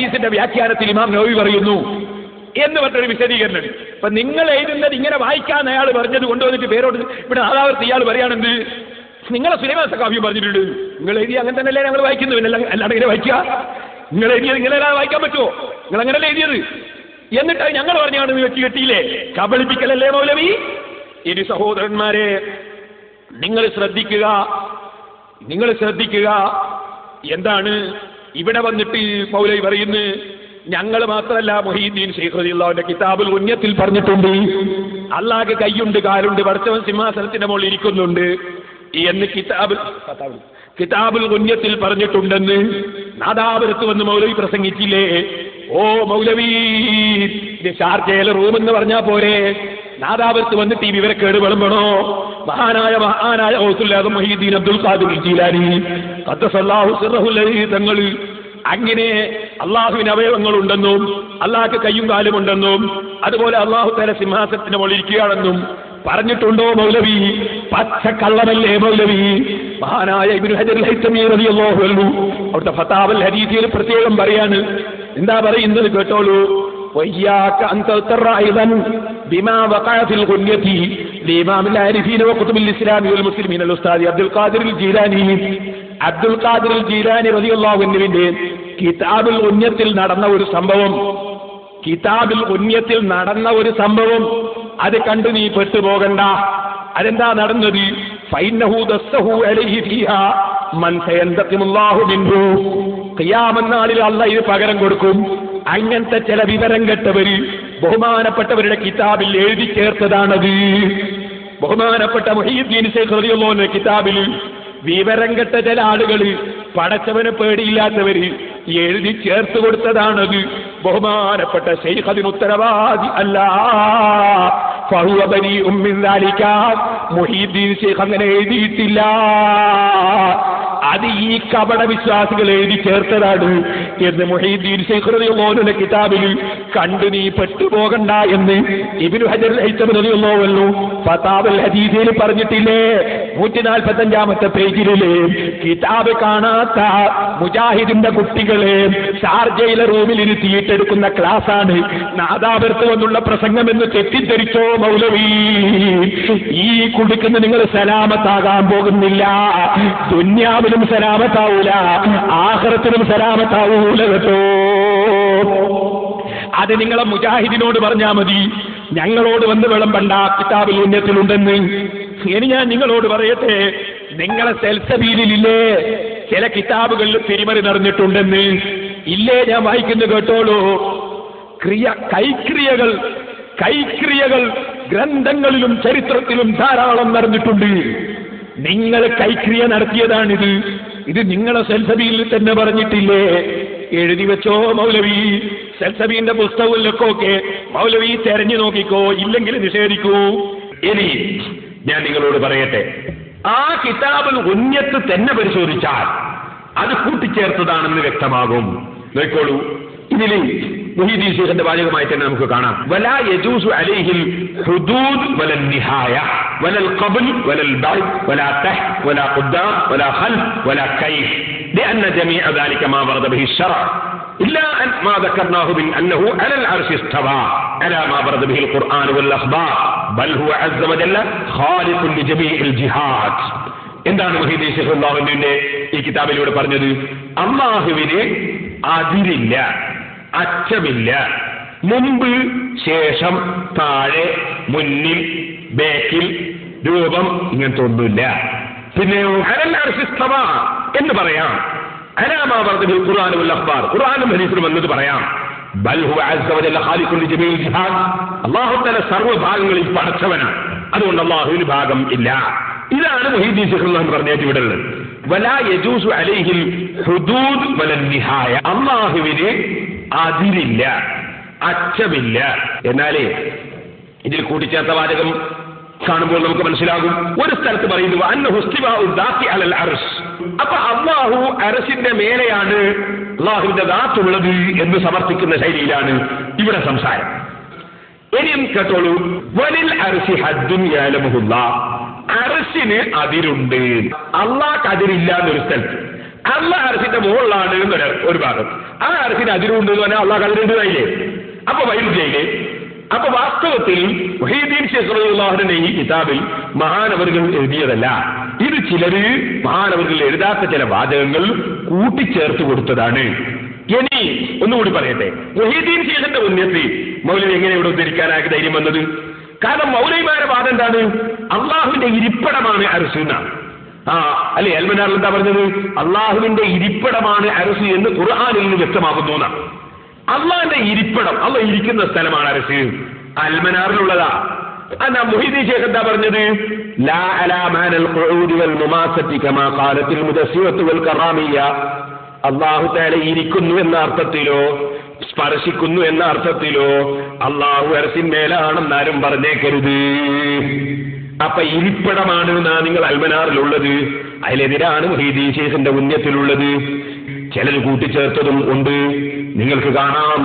ഹദീസിന്റെ വ്യാഖ്യാനത്തിൽ ഇമാം നോവി പറയുന്നു എന്ന് പറഞ്ഞൊരു വിശദീകരണം. അപ്പൊ നിങ്ങൾ എഴുതുന്നത് ഇങ്ങനെ വായിക്കാൻ അയാൾ പറഞ്ഞത് കൊണ്ടുവന്നിട്ട് പേരോട് ഇവിടെ നാദാവർത്തി ഇയാൾ പറയുകയാണെന്ത്? നിങ്ങളെ സുലൈമാൻ കാവ്യം പറഞ്ഞിട്ടുണ്ട്. നിങ്ങൾ എഴുതി അങ്ങനെ തന്നെയല്ലേ ഞങ്ങൾ വായിക്കുന്നു പിന്നെ അല്ലാതെ ഇങ്ങനെ വായിക്കുക? നിങ്ങൾ എഴുതിയത് അല്ലാതെ വായിക്കാൻ പറ്റുമോ? നിങ്ങൾ അങ്ങനെയല്ലേ എഴുതിയത്? എന്നിട്ട് ഞങ്ങൾ പറഞ്ഞാണ് വെച്ച് കിട്ടിയില്ലേ? കബളിപ്പിക്കലല്ലേ മൗലവി? ഇനി സഹോദരന്മാരെ നിങ്ങൾ ശ്രദ്ധിക്കുക. നിങ്ങൾ ശ്രദ്ധിക്കുക. എന്താണ്? ഇവിടെ വന്നിട്ട് മൗലൈ പറയുന്നു ഞങ്ങൾ മാത്രമല്ല മൊഹീദ്ദീൻ ഷെയ്ഖ് കിതാബിൽ ഉന്നത്തിൽ പറഞ്ഞിട്ടുണ്ട്. അള്ളാഹ് കൈയുണ്ട് കാലുണ്ട് പഠിച്ചവൻ സിംഹാസനത്തിന്റെ മുകളിൽ ഇരിക്കുന്നുണ്ട്. എന്ന് കിതാബുൽ കിതാബുൽ ഉന്നത്തിൽ പറഞ്ഞിട്ടുണ്ടെന്ന് നാദാപുരത്ത് വന്ന് മൗലവി പ്രസംഗിച്ചില്ലേ? ഓ മൗലവി ഷാർജയിലെ റൂം എന്ന് പറഞ്ഞാ പോരെ. നാദാപുരത്ത് വന്നിട്ട് ഈ വിവരക്കേട് വിളമ്പണോ? മഹാനായ മഹാനായ ഔസുല്ലാദ് മൊഹീദ്ദീൻ അബ്ദുൽ ഖാദിർ ജീലാനി. തങ്ങൾ അങ്ങനെ അള്ളാഹുവിന് അവയവങ്ങളുണ്ടെന്നും അള്ളാഹ്ക്ക് കയ്യും കാലും ഉണ്ടെന്നും അതുപോലെ അള്ളാഹു തല സിംഹാസനത്തിന് മുകളിരിക്കുകയാണെന്നും പറഞ്ഞിട്ടുണ്ടോ മൗലവി? പച്ച കള്ളമല്ലേ മൗലവി? മഹാനായ അവിടുത്തെ ഫതാവൽ ഹരീതിയിൽ പ്രത്യേകം പറയാണ്. എന്താ പറയുന്നത് കേട്ടോളൂ? അബ്ദുൽ ഖാദിർ ജീലാനി അബ്ദുൽ ഖാദിർ ജീലാനി റതിയുള്ളാഹുവിന്റെ കിതാബുൽ ഉന്യത്തിൽ നടന്ന ഒരു സംഭവം. കിതാബിൽ ഉന്യത്തിൽ നടന്ന ഒരു സംഭവം. അത് കണ്ടു നീ പെട്ടുപോകണ്ട. അതെന്താ നടന്നത്? ഫൈനഹു ദസ്സഹു അലൈഹി ഫീഹ മൻ അല്ല ഇത് പകരം കൊടുക്കും. അങ്ങനത്തെ ചില വിവരം കെട്ടവര് ബഹുമാനപ്പെട്ടവരുടെ കിതാബിൽ എഴുതി ചേർത്തതാണത്. ബഹുമാനപ്പെട്ട മുഹീദ്ദീൻ കിതാബിൽ വിവരം കെട്ട ചില ആളുകൾ പടച്ചവന് പേടിയില്ലാത്തവര് എഴുതി ചേർത്ത് കൊടുത്തതാണത്. ബഹുമാനപ്പെട്ട അതിന് ഉത്തരവാദി അല്ല. ഫഹുബനി ഉമ്മിൻ മുഹീദ്ദീൻ ശൈഖ് അങ്ങനെ എഴുതിയിട്ടില്ല. അത് ഈ കപട വിശ്വാസികൾ എഴുതി ചേർത്തതാണ് എന്ന് മുഹീദ്ദീൻ ശൈഖ് റളിയല്ലാഹുവിന്റെ കിതാബിൽ കണ്ടു നീ പെട്ടുപോകണ്ട എന്ന് ഇബ്നു ഹജർ ഹൈത്തം റളിയല്ലാഹു ഫതാവൽ ഹദീസിൽ പറഞ്ഞിട്ടില്ലേ. നൂറ്റി നാൽപ്പത്തഞ്ചാമത്തെ പേജിലെ കിതാബ് കാണാത്ത മുജാഹിദിന്റെ കുട്ടികളെ ഷാർജയിലെ റൂമിൽ ഇരുത്തിയിട്ടെടുക്കുന്ന ക്ലാസ്സാണ് നാദാപുരത്ത് വന്നുള്ള പ്രസംഗം എന്ന് തെറ്റിദ്ധരിച്ചോ മൗലവി? ഈ കുടുക്കുന്ന നിങ്ങൾ സലാമത്താകാൻ പോകുന്നില്ല. ദുന്യാവിലും സലാമത്താവൂല. ആഹ്റത്തിനും സലാമത്താവൂല കേട്ടോ. അത് നിങ്ങളെ മുജാഹിദിനോട് പറഞ്ഞാൽ മതി. ഞങ്ങളോട് വന്ന് വിളമ്പണ്ട. കിതാബിൽ ഉന്നത്തിലുണ്ടെന്ന് ഇനി ഞാൻ നിങ്ങളോട് പറയട്ടെ നിങ്ങളെ സെൽസബീലില്ലേ ചില കിതാബുകളിൽ തിരിമറി നടന്നിട്ടുണ്ടെന്ന്. ഇല്ലേ ഞാൻ വായിക്കുന്ന കേട്ടോളൂ. ക്രിയ കൈക്രിയകൾ കൈക്രിയകൾ ഗ്രന്ഥങ്ങളിലും ചരിത്രത്തിലും ധാരാളം നടന്നിട്ടുണ്ട്. നിങ്ങൾ കൈക്രിയ നടത്തിയതാണിത്. ഇത് നിങ്ങളെ സെൽസബിയിൽ തന്നെ പറഞ്ഞിട്ടില്ലേ? എഴുതി വെച്ചോ മൗലവി. സെൽസബീന്റെ പുസ്തകങ്ങളിലൊക്കെ മൗലവി തെരഞ്ഞു നോക്കിക്കോ ഇല്ലെങ്കിൽ നിഷേധിക്കൂ. ഇനി ഞാൻ നിങ്ങളോട് പറയട്ടെ. ആ കിതാബിൽ ഉന്യത്ത് തന്നെ പരിശോധിച്ചാൽ അത് കൂട്ടിച്ചേർത്തതാണെന്ന് വ്യക്തമാകും. നോക്കോളൂ ഇതിൽ മുഹീദീൻ ഷേഖിന്റെ വാചകമായി തന്നെ നമുക്ക് കാണാം. വല യജൂസു അലൈഹിൽ ഹുദൂദ് വലൽ നിഹായ വലൽ ഖബൽ വലൽ ബഅദ് വലാ തഹ് വല ഖുദ്ദാം വല ഖൽഫ് വല കൈഫ്. ലഅന്ന ജമീഅ ദാലിക മാ വർദ ബിഹി ശർഅ് إلا أن ما ذكرناه من أنه على العرش استوى على ما ورد به القرآن والأخبار بل هو عز وجل خالق لجميع الجهات എന്താണ് മഹീദ് ഷെഹുല്ലാഹുവിന്റെ ഈ കിതാബിലൂടെ പറഞ്ഞത് അള്ളാഹുവിന് അതിരില്ല അച്ചമില്ല മുമ്പ് ശേഷം താഴെ മുന്നിൽ ബേക്കിൽ രൂപം ഇങ്ങനത്തെ ഒന്നുമില്ല പിന്നെ അരല്ലാർശിസ്തവ എന്ന് പറയാം അലാമാ പറഞ്ഞ ഖുർആാനും അഖ്ബാർ. ഖുർആാനും ഹരീസിലും എന്നത് പറയാം. തആല സർവഭാഗങ്ങളിൽ പടച്ചവനാണ് അതുകൊണ്ട് അള്ളാഹുവിന് ഭാഗം ഇല്ല. ഇതാണ് മുഹീദ്ദീൻ ശിഖുല്ലാഹ് പറഞ്ഞേറ്റ് നിഹായ. അള്ളാഹുവിന് അതിരില്ല. അച്ചമില്ല എന്നാലേ ഇതിൽ കൂട്ടിച്ചേർത്ത വാചകം കാണുമ്പോൾ നമുക്ക് മനസ്സിലാകും. ഒരു സ്ഥലത്ത് പറയുന്നു അന്ന ഹുസ്തിബാ അലൽ അർശ്. അപ്പൊ അള്ളാഹു അരസിന്റെ മേലെയാണ് അള്ളാഹുവിന്റെ ദാത്തുള്ളത് എന്ന് സമർപ്പിക്കുന്ന ശൈലിയിലാണ് ഇവിടെ സംസാരം. ഇനിയും കേട്ടോളൂ. വലിൽ അരസി യാലമുഹുല്ല. അരസിന് അതിരുണ്ട്. അള്ളാഹ് അതിരില്ല എന്നൊരു സ്ഥലത്ത്. അള്ളാഹ് അരസിന്റെ മുകളിലാണ് എന്നൊരു ഒരു ഭാഗം ആ അരസിന് അതിരുണ്ട് എന്ന് പറഞ്ഞാൽ അള്ളാഹ് അതിരുണ്ടായില്ലേ അപ്പൊ വൈരുദ്ധ്യയില്ലേ അപ്പൊ വാസ്തവത്തിൽ ഈ കിതാബിൽ മഹാനവറുകൾ എഴുതിയതല്ല. ഇത് ചിലര് മഹാനവർക്ക് എഴുതാത്ത ചില വാചകങ്ങൾ കൂട്ടിച്ചേർത്ത് കൊടുത്തതാണ്. ഇനി ഒന്നുകൂടി പറയട്ടെ. മൊഹീദ്ദീൻ ശേഖന്റെ ഉന്നത്തി മൗലവി എങ്ങനെ ഇവിടെ ഉദ്ധരിക്കാനാക്കി ധൈര്യം വന്നത്? കാരണം മൗലവിമാരെ വാദം എന്താണ്? അള്ളാഹുവിന്റെ ഇരിപ്പിടമാണ് അരസുന്ന ആ അല്ലെ അൽമനാറിൽ എന്താ പറഞ്ഞത്? അള്ളാഹുവിന്റെ ഇരിപ്പിടമാണ് അരസു എന്ന് ഖുർആാനിൽ നിന്ന് വ്യക്തമാകുന്നു അള്ളാഹിന്റെ ഇരിപ്പിടം അള്ള ഇരിക്കുന്ന സ്ഥലമാണ് അരസ് അൽമനാറിലുള്ളതാ. ലാ വൽ മുമാസത്തി കമാ താല ഇരിക്കുന്നു എന്ന അർത്ഥത്തിലോ സ്പർശിക്കുന്നു എന്ന അർത്ഥത്തിലോ അള്ളാഹു അരസിന്മേലാണെന്നാരും പറഞ്ഞേക്കരുത്. അപ്പൊ ഇരിപ്പിടമാണ് എന്നാ നിങ്ങൾ അൽമനാറിലുള്ളത്. അതിലെതിരാണ് മുഹീദി ഷേഖിന്റെ ഉന്നത്തിലുള്ളത് ചിലർ കൂട്ടിച്ചേർത്തതും ഉണ്ട്. നിങ്ങൾക്ക് കാണാം.